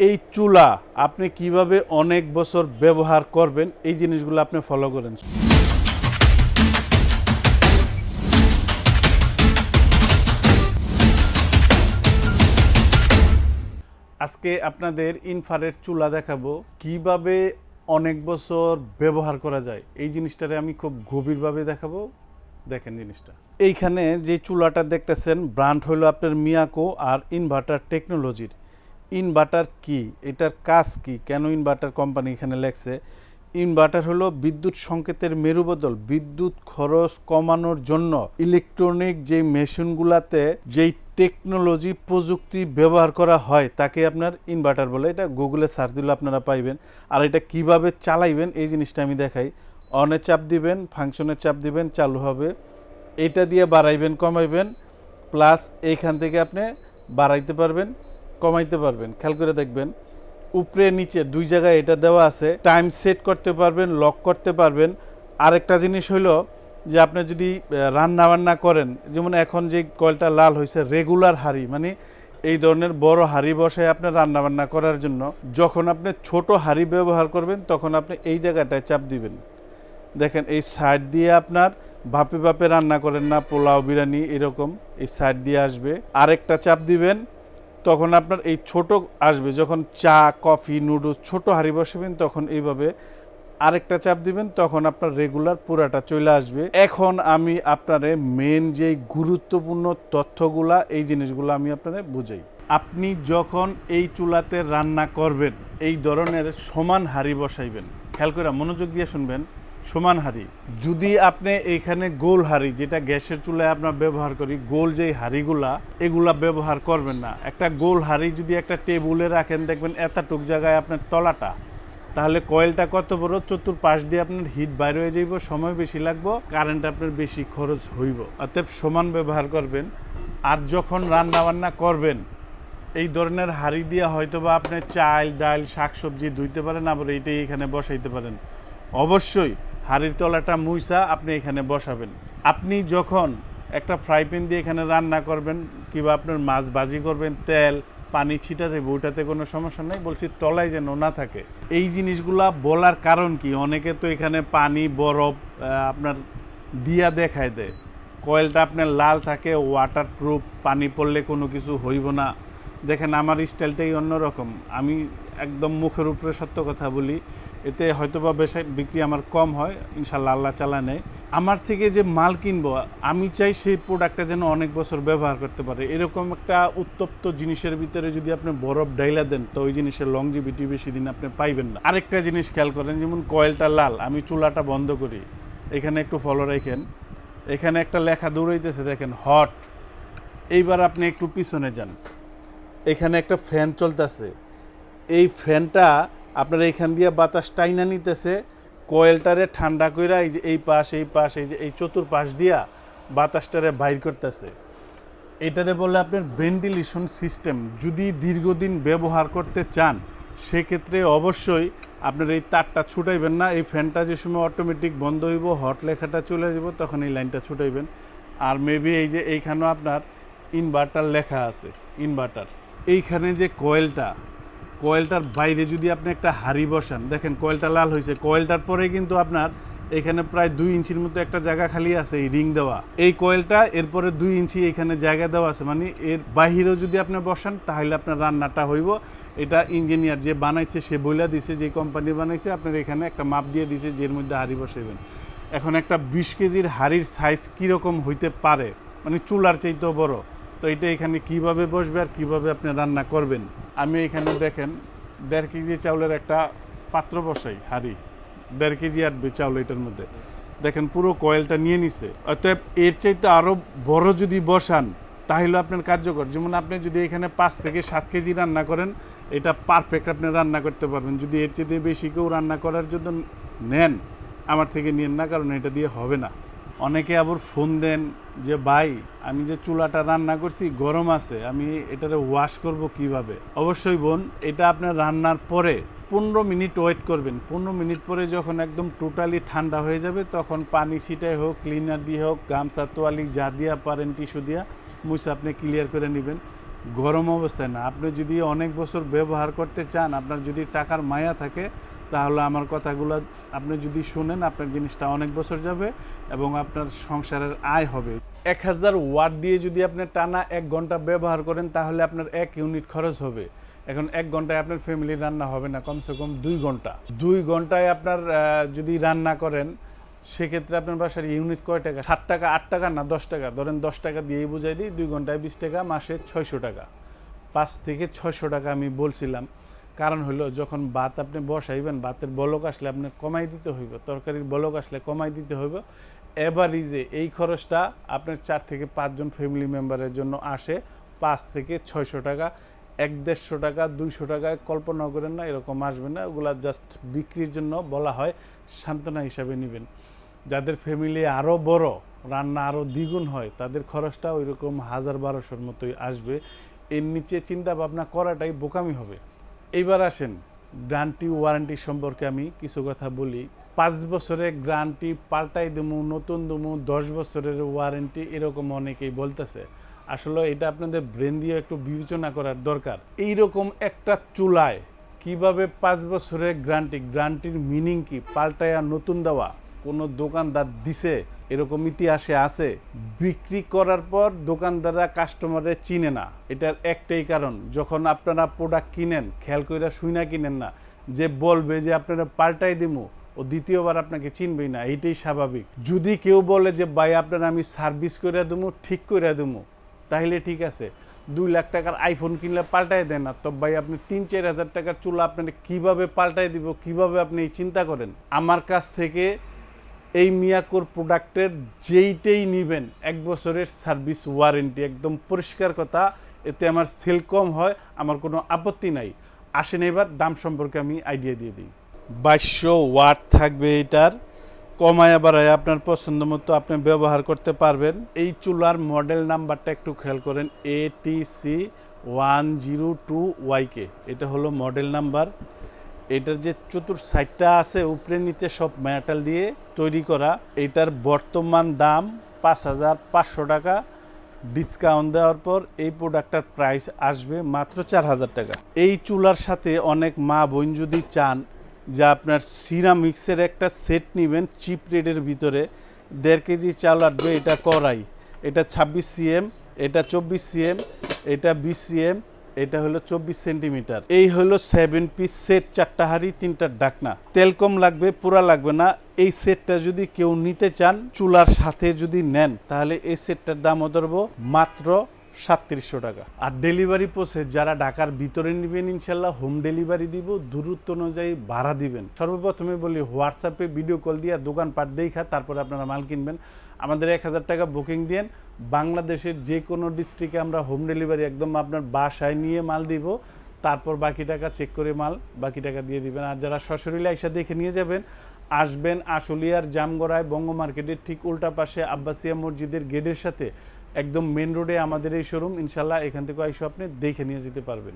এই চুলা আপনি কীভাবে অনেক বছর ব্যবহার করবেন, এই জিনিসগুলো আপনি ফলো করেন। আজকে আপনাদের ইনফারেট চুলা দেখাবো, কীভাবে অনেক বছর ব্যবহার করা যায়, এই জিনিসটারে আমি খুব গভীরভাবে দেখাবো। দেখেন জিনিসটা। এইখানে যে চুলাটা দেখতেছেন, ব্র্যান্ড হলো আপনার মিয়াকো আর ইনভার্টার টেকনোলজির। ইনভার্টার কি? এটার কাজ কি? কেন ইনভার্টার কোম্পানি এখানে লেখছে? ইনভার্টার হলো বিদ্যুৎ সংকেতের মেরুবদল, বিদ্যুৎ খরচ কমানোর জন্য ইলেকট্রনিক যে মেশিনগুলাতে যেই টেকনোলজি, প্রযুক্তি ব্যবহার করা হয়, তাকে আপনার ইনভার্টার বলে। এটা গুগলে সার্চ দিলে আপনারা পাইবেন। আর এটা কীভাবে চালাইবেন, এই জিনিসটা আমি দেখাই। অনে চাপ দিবেন ফাংশনের চাপ দিবেন, চালু হবে। এটা দিয়ে বাড়াইবেন, কমাইবেন। প্লাস এইখান থেকে আপনি বাড়াইতে পারবেন। কমাইতে পারবেন। খেয়াল করে দেখবেন, উপরে, নিচে দুই জায়গায় এটা দেওয়া আছে। টাইম সেট করতে পারবেন লক করতে পারবেন। আরেকটা জিনিস হলো যে আপনি যদি রান্না বান্না করেন, যেমন এখন যে কয়েলটা লাল হয়েছে রেগুলার হাঁড়ি মানে এই ধরনের বড় হাঁড়ি বসায় আপনি রান্না বান্না করার জন্য, যখন আপনি ছোট হাঁড়ি ব্যবহার করবেন, তখন আপনি এই জায়গাটায় চাপ দিবেন। দেখেন, এই সাইড দিয়ে আপনার ভাপে ভাপে রান্না করেন না, পোলাও, বিরিয়ানি, এরকম এই সাইড দিয়ে আসবে। আরেকটা চাপ দিবেন তখন আপনার এই ছোট আসবে, যখন চা, কফি, নুডলস, ছোট হাঁড়ি বসাবেন, তখন এইভাবে আরেকটা চাপ দিবেন, তখন আপনার রেগুলার পুরাটা চলে আসবে। এখন আমি আপনারে মেন যে গুরুত্বপূর্ণ তথ্যগুলা, এই জিনিসগুলো আমি আপনারে বুঝাই। আপনি যখন এই চুলাতে রান্না করবেন, এই ধরনের সমান হাঁড়ি বসাইবেন, খেয়াল করে মনোযোগ দিয়ে শুনবেন সমান হাঁড়ি। যদি আপনি এইখানে গোল হাঁড়ি, যেটা গ্যাসের চুলায় আমরা ব্যবহার করি, গোল যেই হাঁড়িগুলা, এগুলা ব্যবহার করবেন না। একটা গোল হাঁড়ি যদি একটা টেবুলে রাখেন, দেখবেন এতটুক জায়গায় আপনার তলাটা, তাহলে কয়েলটা কত বড়? চতুর পাশ দিয়ে আপনার হিট বাইরে হয়ে যাইব, সময় বেশি লাগবো, কারেন্ট আপনার বেশি খরচ হইব। অতএব সমান ব্যবহার করবেন। আর যখন রান্না বান্না করবেন, এই ধরনের হাঁড়ি দিয়ে হয়তো বা আপনি চাল, ডাল, শাকসবজি ধুইতে পারেন, আবার এইটাই এখানে বসাইতে পারেন। অবশ্যই হাঁড়ির তলাটা মুইসা আপনি এখানে বসাবেন। আপনি যখন একটা ফ্রাই প্যান দিয়ে এখানে রান্না করবেন, কিংবা আপনার মাছ ভাজি করবেন, তেল, পানি ছিটা যাবে ওটাতে কোনো সমস্যা নেই, বলছি তলায় যেন না থাকে। এই জিনিসগুলা বলার কারণ কি? অনেকে তো এখানে পানি, বরফ আপনার দিয়া দেখায় দেয়। কয়েলটা আপনার লাল থাকে ওয়াটার প্রুফ পানি পড়লে কোনো কিছু হইব না। দেখেন, আমার স্টাইলটাই অন্যরকম। আমি একদম মুখের উপরে সত্য কথা বলি। এতে হয়তো বা বেশি বিক্রি আমার কম হয়, ইনশাল্লাহ আল্লাহ চালা নেয়। আমার থেকে যে মাল কিনবো, আমি চাই সেই প্রোডাক্টটা যেন অনেক বছর ব্যবহার করতে পারে। এরকম একটা উত্তপ্ত জিনিসের ভিতরে যদি আপনি বরফ ডাইলা দেন, তো ওই জিনিসের লংজিভিটি বেশি দিন আপনি পাইবেন না। আরেকটা জিনিস খেয়াল করেন, যেমন কয়েলটা লাল, আমি চুলাটা বন্ধ করি। এখানে একটু ফলো রাখেন। এখানে একটা লেখা দৌড়াইতেছে, দেখেন হট এইবার আপনি একটু পিছনে যান। এখানে একটা ফ্যান চলতেছে। এই ফ্যানটা আপনার এইখান দিয়ে বাতাস টাইনা নিতেছে, কয়েলটারে ঠান্ডা কইরা এই যে এই পাশ এই পাশ, এই যে এই চতুর পাশ দিয়া বাতাসটারে বাইর করতেছে। এটারে বলে আপনার ভেন্টিলেশন সিস্টেম। যদি দীর্ঘদিন ব্যবহার করতে চান, সেক্ষেত্রে অবশ্যই আপনার এই তারটা ছুটাইবেন না। এই ফ্যানটা যে সময় অটোমেটিক বন্ধ হইব হট লেখাটা চলে যাব তখন এই লাইনটা ছুটাইবেন। আর মেবি এই যে এইখানেও আপনার ইনভার্টার লেখা আছে ইনভার্টার এইখানে যে কয়েলটা কয়েলটার বাইরে যদি আপনি একটা হাড়ি বসান, দেখেন কয়েলটা লাল হয়েছে, কয়েলটার পরে কিন্তু আপনার এখানে প্রায় দুই ইঞ্চির মতো একটা জায়গা খালি আছে এই রিং দেওয়া। এই কয়েলটা এরপরে দুই ইঞ্চি এখানে জায়গা দেওয়া আছে মানে এর বাহিরেও যদি আপনি বসান, তাহলে আপনার রান্নাটা হইব। এটা ইঞ্জিনিয়ার যে বানাইছে, সে বইলা দিছে, যে কোম্পানি বানাইছে, আপনার এখানে একটা মাপ দিয়ে দিছে যে এর মধ্যে হাড়ি বসাইবেন। এখন একটা বিশ কেজির হাড়ির সাইজ কীরকম হইতে পারে? মানে চুলার চাইতেও বড়। তো এটা এখানে কীভাবে বসবে আর কীভাবে আপনি রান্না করবেন? আমি এখানে দেখেন, দেড় কেজি চাউলের একটা পাত্র বসাই, হাড়ি। দেড় কেজি আটবে চাউল এটার মধ্যে। দেখেন, পুরো কয়েলটা নিয়ে নিছে। অতএব এর চাইতে আরও বড় যদি বসান, তাহলে আপনার কার্যকর। যেমন আপনি যদি এখানে পাঁচ থেকে সাত কেজি রান্না করেন, এটা পারফেক্ট আপনি রান্না করতে পারবেন। যদি এর চাইতে বেশি কেউ রান্না করার জন্য নেন, আমার থেকে নিয়েন না, কারণ এটা দিয়ে হবে না। অনেকে আবার ফোন দেন যে, ভাই, আমি যে চুলাটা রান্না করছি গরম আছে, আমি এটারে ওয়াশ করব কীভাবে? অবশ্যই বোন, এটা আপনার রান্নার পরে পনেরো মিনিট ওয়েট করবেন। পনেরো মিনিট পরে যখন একদম টোটালি ঠান্ডা হয়ে যাবে, তখন পানি ছিটাই হোক ক্লিনার দিয়ে হোক, গামছা, তোয়ালি, যা দিয়া পারেন টিস্যু দিয়া, মুছে আপনি ক্লিয়ার করে নেবেন। গরম অবস্থায় না। আপনি যদি অনেক বছর ব্যবহার করতে চান, আপনার যদি টাকার মায়া থাকে তাহলে আমার কথাগুলো আপনি যদি শুনেন, আপনার জিনিসটা অনেক বছর যাবে এবং আপনার সংসারের আয় হবে। এক হাজার ওয়াট দিয়ে যদি আপনি টানা এক ঘণ্টা ব্যবহার করেন, তাহলে আপনার এক ইউনিট খরচ হবে। এখন এক ঘন্টায় আপনার ফ্যামিলির রান্না হবে না, কমসে কম দুই ঘণ্টা। দুই ঘন্টায় আপনার যদি রান্না করেন, সেক্ষেত্রে আপনার বাসার ইউনিট কয় টাকা? ষাট টাকা, আট টাকা না দশ টাকা? ধরেন দশ টাকা দিয়েই বুঝাই দিই, দুই ঘন্টায় বিশ টাকা, মাসে ছয়শো টাকা। পাঁচ থেকে ছয়শো টাকা আমি বলছিলাম। কারণ হলো যখন ভাত আপনি বসাইবেন, ভাতের বলক আসলে আপনি কমাই দিতে হইব, তরকারির বলক আসলে কমাই দিতে হইব। এভারেজে এই খরচটা আপনার চার থেকে পাঁচজন ফ্যামিলি মেম্বারের জন্য আসে পাঁচ থেকে ছয়শো টাকা। এক দেড়শো টাকা, দুইশো টাকায় কল্পনা করেন না, এরকম আসবে না। ওগুলা জাস্ট বিক্রির জন্য বলা হয়, সান্ত্বনা হিসাবে নেবেন। যাদের ফ্যামিলি আরও বড়, রান্না আরও দ্বিগুণ হয়, তাদের খরচটা ওই রকম হাজার বারোশোর মতোই আসবে। এর নিচে চিন্তা ভাবনা করাটাই বোকামি হবে। এইবার আসেন, গ্রান্টি ওয়ারেন্টি সম্পর্কে আমি কিছু কথা বলি। পাঁচ বছরের গ্রান্টি পাল্টাই দেবো, নতুন দেবো, দশ বছরের ওয়ারেন্টি এরকম অনেকেই বলতেছে। আসলে এটা আপনাদের ব্রেন দিয়ে একটু বিবেচনা করার দরকার। এইরকম একটা চুলায় কীভাবে পাঁচ বছরের গ্রান্টি, গ্রান্টির মিনিং কি, পাল্টায়া নতুন দেওয়া, কোনো দোকানদার দিছে এরকম ইতিহাসে আছে, বিক্রি করার পর দোকানদাররা কাস্টমারে চিনে না। এটার একটাই কারণ, যখন আপনারা প্রোডাক্ট কিনেন, খেয়াল করে শুই না, কিনেন না, যে বলবে যে আপনারা পাল্টাই দিমু, ও দ্বিতীয়বার আপনাকে চিনবেই না, এইটাই স্বাভাবিক। যদি কেউ বলে যে, ভাই, আপনারা আমি সার্ভিস করে দেবো ঠিক করে দেবো তাহলে ঠিক আছে। দুই লাখ টাকার আইফোন কিনলে পাল্টাই দেন না, তো ভাই, আপনি তিন, চার হাজার টাকার চুলা আপনাকে কীভাবে পাল্টাই দিব, কীভাবে আপনি চিন্তা করেন? আমার কাছ থেকে এই মিয়াকোর প্রোডাক্টের যেইটাই নেবেন, এক বছরের সার্ভিস ওয়ারেন্টি, একদম পরিষ্কার কথা, এতে আমার সেল কম হয়, আমার কোনো আপত্তি নাই। আসেন এবার, দাম সম্পর্কে আমি আইডিয়া দিয়ে দিই। বাইশশো ওয়াট থাকবে এটার, কমায়া বাড়ায় আপনার পছন্দ মতো আপনি ব্যবহার করতে পারবেন। এই চুলার মডেল নাম্বারটা একটু খেয়াল করেন A T C one zero two YK এটা হলো মডেল নাম্বার। এটার যে চতুর সাইডটা আছে, উপরে নিচে সব মেটাল দিয়ে তৈরি করা, এটার বর্তমান দাম পাঁচ হাজার পাঁচশো টাকা। ডিসকাউন্ট দেওয়ার পর এই প্রোডাক্টটার প্রাইস আসবে মাত্র চার হাজার টাকা। এই চুলার সাথে অনেক মা বোন যদি চান যে আপনার সিরামিক্সের একটা সেট নেবেন চিপ রেটের ভিতরে, দেড় কেজি চাল আসবে এটা করাই এটা ছাব্বিশ সিএম এটা চব্বিশ সিএম এটা বিশ সিএম এটা হলো চব্বিশ সেন্টিমিটার। এই হলো সেভেন পিস সেট চারটা হাড়ি, তিনটা ডাকনা। তেল কম লাগবে পুরা লাগবে না। এই সেটটা যদি কেউ নিতে চান, চুলার সাথে যদি নেন, তাহলে এই সেটটার দামও ধরবো মাত্র সাতত্রিশশো টাকা। আর ডেলিভারি প্রসেস যারা ঢাকার ভিতরে নেবেন, ইনশাল্লাহ হোম ডেলিভারি দিব, দূরত্ব অনুযায়ী ভাড়া দিবেন। সর্বপ্রথমে বলি, হোয়াটসঅ্যাপে ভিডিও কল দিয়ে দোকানপাট দেখা তারপরে আপনারা মাল কিনবেন। আমাদের এক হাজার টাকা বুকিং দিন বাংলাদেশের যে কোনো ডিস্ট্রিক্টে আমরা হোম ডেলিভারি একদম আপনার বাসায় নিয়ে মাল দিব। তারপর বাকি টাকা চেক করে মাল, বাকি টাকা দিয়ে দিবেন। আর যারা সশরীরে আইসা দেখে নিয়ে যাবেন, আসবেন আশুলিয়ার জামগড়ায় বঙ্গ মার্কেটের ঠিক উল্টা পাশে আব্বাসিয়া মসজিদের গেটের সাথে। একদম মেন রোডে আমাদের এই শোরুম ইনশাল্লাহ এখান থেকে আইসো আপনি দেখে নিয়ে যেতে পারবেন।